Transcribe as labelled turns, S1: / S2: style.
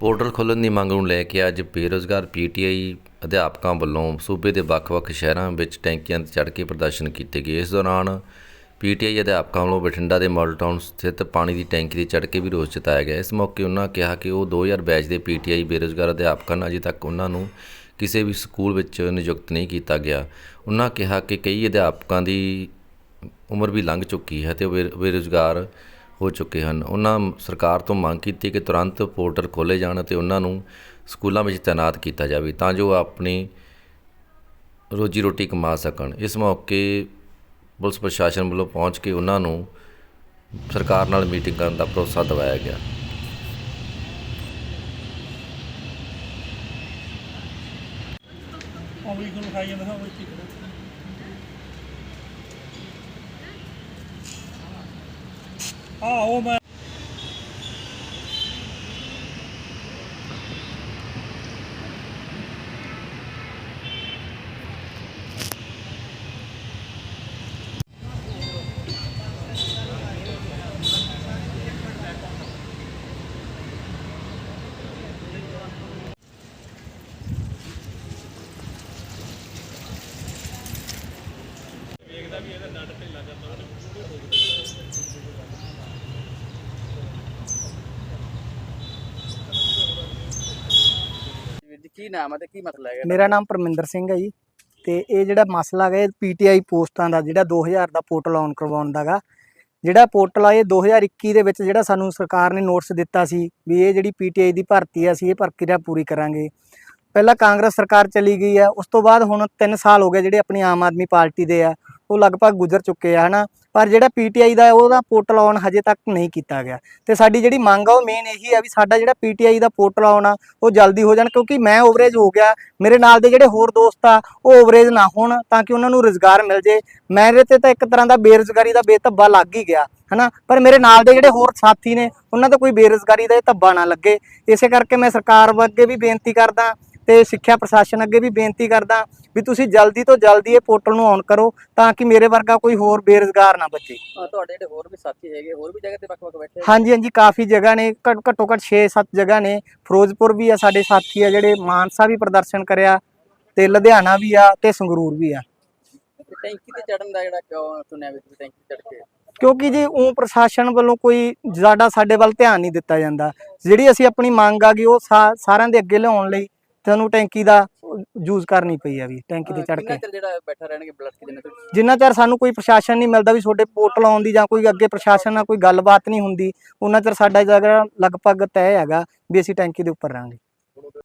S1: Portal ਖੋਲ੍ਹਣ ਦੀ ਮੰਗ ਨੂੰ ਲੈ ਕੇ ਅੱਜ ਬੇਰੁਜ਼ਗਾਰ ਪੀਟੀਆਈ ਅਧਿਆਪਕਾਂ ਵੱਲੋਂ ਸੂਬੇ ਦੇ ਵੱਖ-ਵੱਖ ਸ਼ਹਿਰਾਂ ਵਿੱਚ ਟੈਂਕੀਆਂ ਤੇ ਚੜ੍ਹ ਕੇ ਪ੍ਰਦਰਸ਼ਨ ਕੀਤੇ ਗਏ। ਇਸ ਦੌਰਾਨ ਪੀਟੀਆਈ ਅਧਿਆਪਕਾਂ ਵੱਲੋਂ ਬਠਿੰਡਾ ਦੇ ਮਾਡਲ ਟਾਊਨ ਸਥਿਤ ਪਾਣੀ ਦੀ ਟੈਂਕੀ ਤੇ ਚੜ੍ਹ ਕੇ ਵੀ ਰੋਸ ਜਤਾਇਆ ਗਿਆ। ਇਸ ਮੌਕੇ ਉਹਨਾਂ ਕਿਹਾ ਕਿ ਉਹ 2000 ਬੈਚ ਦੇ ਪੀਟੀਆਈ ਬੇਰੁਜ਼ਗਾਰ ਅਧਿਆਪਕਾਂ ਹਨ ਅਜੇ ਤੱਕ ਉਹਨਾਂ ਨੂੰ ਕਿਸੇ ਵੀ ਸਕੂਲ ਵਿੱਚ ਨਿਯੁਕਤ ਨਹੀਂ ਕੀਤਾ ਗਿਆ। ਉਹਨਾਂ ਕਿਹਾ ਕਿ ਕਈ ਅਧਿਆਪਕਾਂ ਦੀ ਉਮਰ ਵੀ ਲੰਘ ਚੁੱਕੀ ਹੈ ਤੇ ਉਹ ਬੇ- ਬੇਰੁਜ਼ਗਾਰ ਹੋ ਚੁੱਕੇ ਹਨ। ਉਹਨਾਂ ਸਰਕਾਰ ਤੋਂ ਮੰਗ ਕੀਤੀ ਕਿ ਤੁਰੰਤ ਪੋਰਟਲ ਖੋਲ੍ਹੇ ਜਾਣ ਅਤੇ ਉਹਨਾਂ ਨੂੰ ਸਕੂਲਾਂ ਵਿੱਚ ਤਾਇਨਾਤ ਕੀਤਾ ਜਾਵੇ ਤਾਂ ਜੋ ਆਪਣੀ ਰੋਜੀ ਰੋਟੀ ਕਮਾ ਸਕਣ। ਇਸ ਮੌਕੇ ਪੁਲਿਸ ਪ੍ਰਸ਼ਾਸਨ ਵੱਲੋਂ ਪਹੁੰਚ ਕੇ ਉਹਨਾਂ ਨੂੰ ਸਰਕਾਰ ਨਾਲ ਮੀਟਿੰਗ ਕਰਨ ਦਾ ਭਰੋਸਾ ਦਿਵਾਇਆ ਗਿਆ।
S2: ਉਂਗਲੀ ਨੂੰ ਖਾਈ ਜਾਂਦਾ ਹਾਂ ਉਹ ਠੀਕ ਆਹੋ ਉਹ ਮੈਂ
S3: ਵੀਰ ਜੀ ਕੀ ਨਾਮ ਹੈ ਤੇ ਕੀ ਮਸਲਾ ਹੈਗਾ
S4: ਮੇਰਾ ਨਾਮ ਪਰਮਿੰਦਰ ਸਿੰਘ ਹੈ ਜੀ ਤੇ ਇਹ ਜਿਹੜਾ ਮਸਲਾ ਹੈ ਪੀਟੀਆਈ ਪੋਸਟਾਂ ਦਾ ਜਿਹੜਾ 2000 ਦਾ ਪੋਰਟਲ ਆਨ ਕਰਵਾਉਣ ਦਾਗਾ ਜਿਹੜਾ ਪੋਰਟਲ ਆ ਇਹ 2021 ਦੇ ਵਿੱਚ ਜਿਹੜਾ ਸਾਨੂੰ ਸਰਕਾਰ ਨੇ ਨੋਟਿਸ ਦਿੱਤਾ ਸੀ ਵੀ ਇਹ ਜਿਹੜੀ ਪੀਟੀਆਈ ਦੀ ਭਰਤੀ ਆ ਅਸੀਂ ਇਹ ਪ੍ਰਕਿਰਿਆ ਪੂਰੀ ਕਰਾਂਗੇ। ਪਹਿਲਾਂ ਕਾਂਗਰਸ ਸਰਕਾਰ ਚਲੀ ਗਈ ਹੈ, ਉਸ ਤੋਂ ਬਾਅਦ ਹੁਣ 3 ਸਾਲ ਹੋ ਗਏ ਜਿਹੜੇ ਆਪਣੀ ਆਮ ਆਦਮੀ ਪਾਰਟੀ ਦੇ ਆ, ਉਹ ਲਗਭਗ ਗੁਜ਼ਰ ਚੁੱਕੇ ਆ, ਹਨਾ? ਪਰ ਜਿਹੜਾ ਪੀਟੀਆਈ ਦਾ ਉਹਦਾ ਪੋਰਟਲ ਆਨ ਹਜੇ ਤੱਕ ਨਹੀਂ ਕੀਤਾ ਗਿਆ। ਤੇ ਸਾਡੀ ਜਿਹੜੀ ਮੰਗ ਆ, ਉਹ ਮੇਨ ਇਹੀ ਆ ਵੀ ਸਾਡਾ ਜਿਹੜਾ ਪੀਟੀਆਈ ਦਾ ਪੋਰਟਲ ਆਨ ਆ, ਉਹ ਜਲਦੀ ਹੋ ਜਾਣ, ਕਿਉਂਕਿ ਮੈਂ ਓਵਰੇਜ ਹੋ ਗਿਆ, ਮੇਰੇ ਨਾਲ ਦੇ ਜਿਹੜੇ ਹੋਰ ਦੋਸਤ ਆ, ਉਹ ਓਵਰੇਜ ਨਾ ਹੋਣ, ਤਾਂ ਕਿ ਉਹਨਾਂ ਨੂੰ ਰੋਜ਼ਗਾਰ ਮਿਲ ਜੇ। ਮੇਰੇ ਤੇ ਤਾਂ ਇੱਕ ਤਰ੍ਹਾਂ ਦਾ ਬੇਰੁਜ਼ਗਾਰੀ ਦਾ ਬੇਧੱਬਾ ਲੱਗ ਹੀ ਗਿਆ, ਹਨਾ? ਪਰ ਮੇਰੇ ਨਾਲ ਦੇ ਜਿਹੜੇ ਹੋਰ ਸਾਥੀ ਨੇ, ਉਹਨਾਂ ਤੇ ਕੋਈ ਬੇਰੁਜ਼ਗਾਰੀ ਦਾ ਇਹ ਧੱਬਾ ਨਾ ਲੱਗੇ। ਇਸੇ ਕਰਕੇ ਮੈਂ ਸਰਕਾਰ ਅੱਗੇ ਵੀ ਬੇਨਤੀ ਕਰਦਾ ਤੇ ਸਿੱਖਿਆ ਪ੍ਰਸ਼ਾਸਨ ਅੱਗੇ ਵੀ ਬੇਨਤੀ ਕਰਦਾ ਵੀ ਤੁਸੀਂ ਜਲਦੀ ਤੋਂ ਜਲਦੀ ਇਹ ਪੋਰਟਲ ਨੂੰ ਔਨ ਕਰੋ ਤਾਂ ਕਿ ਮੇਰੇ ਵਰਗਾ ਕੋਈ ਹੋਰ ਬੇਰੁਜ਼ਗਾਰ ਨਾ ਬਚੇ।
S3: ਤੁਹਾਡੇ ਜਿਹੜੇ ਹੋਰ ਵੀ ਸਾਥੀ ਹੈਗੇ ਹੋਰ ਵੀ ਜਗ੍ਹਾ ਤੇ ਵੱਖ-ਵੱਖ ਬੈਠੇ
S4: ਹਾਂਜੀ ਹਾਂਜੀ ਕਾਫੀ ਜਗ੍ਹਾ ਨੇ ਘੱਟ- ਘੱਟੋ ਘੱਟ 6-7 ਜਗ੍ਹਾ ਨੇ। ਫਿਰੋਜ਼ਪੁਰ ਵੀ ਆ ਸਾਡੇ ਸਾਥੀ ਆ ਜਿਹੜੇ ਮਾਨਸਾ ਵੀ ਪ੍ਰਦਰਸ਼ਨ ਕਰਿਆ ਤੇ ਲੁਧਿਆਣਾ ਵੀ ਆ ਤੇ ਸੰਗਰੂਰ ਵੀ ਆ।
S3: ਟੈਂਕੀ ਤੇ ਚੜਨ ਦਾ ਜਿਹੜਾ ਕਿਉਂ ਸੁਣਿਆ ਵੀ ਟੈਂਕੀ ਚੜ ਕੇ?
S4: ਕਿਉਂਕਿ ਜੀ ਉਹ ਪ੍ਰਸ਼ਾਸਨ ਵੱਲੋਂ ਕੋਈ ਜ਼ਿਆਦਾ ਸਾਡੇ ਵੱਲ ਧਿਆਨ ਨਹੀਂ ਦਿੱਤਾ ਜਾਂਦਾ। ਜਿਹੜੀ ਅਸੀਂ ਆਪਣੀ ਮੰਗ ਆ ਗਈ ਉਹ ਸਾਰਿਆਂ ਦੇ ਅੱਗੇ ਲਿਆਉਣ ਲਈ ਤੁਹਾਨੂੰ ਟੈਂਕੀ ਦਾ ਯੂਜ਼ ਕਰਨੀ ਪਈ ਆ ਵੀ ਟੈਂਕੀ ਤੇ ਚੜ ਕੇ।
S3: ਜਿਹੜਾ ਬੈਠਾ ਰਹਿਣਗੇ ਬਲੱਡ ਜਿੰਨਾ ਚਿਰ?
S4: ਜਿੰਨਾ ਚਿਰ ਸਾਨੂੰ ਕੋਈ ਪ੍ਰਸ਼ਾਸਨ ਨਹੀਂ ਮਿਲਦਾ ਵੀ ਤੁਹਾਡੇ ਪੋਰਟਲ ਆਉਣ ਦੀ ਜਾਂ ਕੋਈ ਅੱਗੇ ਪ੍ਰਸ਼ਾਸਨ ਨਾਲ ਕੋਈ ਗੱਲਬਾਤ ਨਹੀਂ ਹੁੰਦੀ ਉਹਨਾਂ ਚਿਰ ਸਾਡਾ ਜਗ੍ਹਾ ਲਗਭਗ ਤੈਅ ਹੈਗਾ ਵੀ ਅਸੀਂ ਟੈਂਕੀ ਦੇ ਉੱਪਰ ਰਹਾਂਗੇ।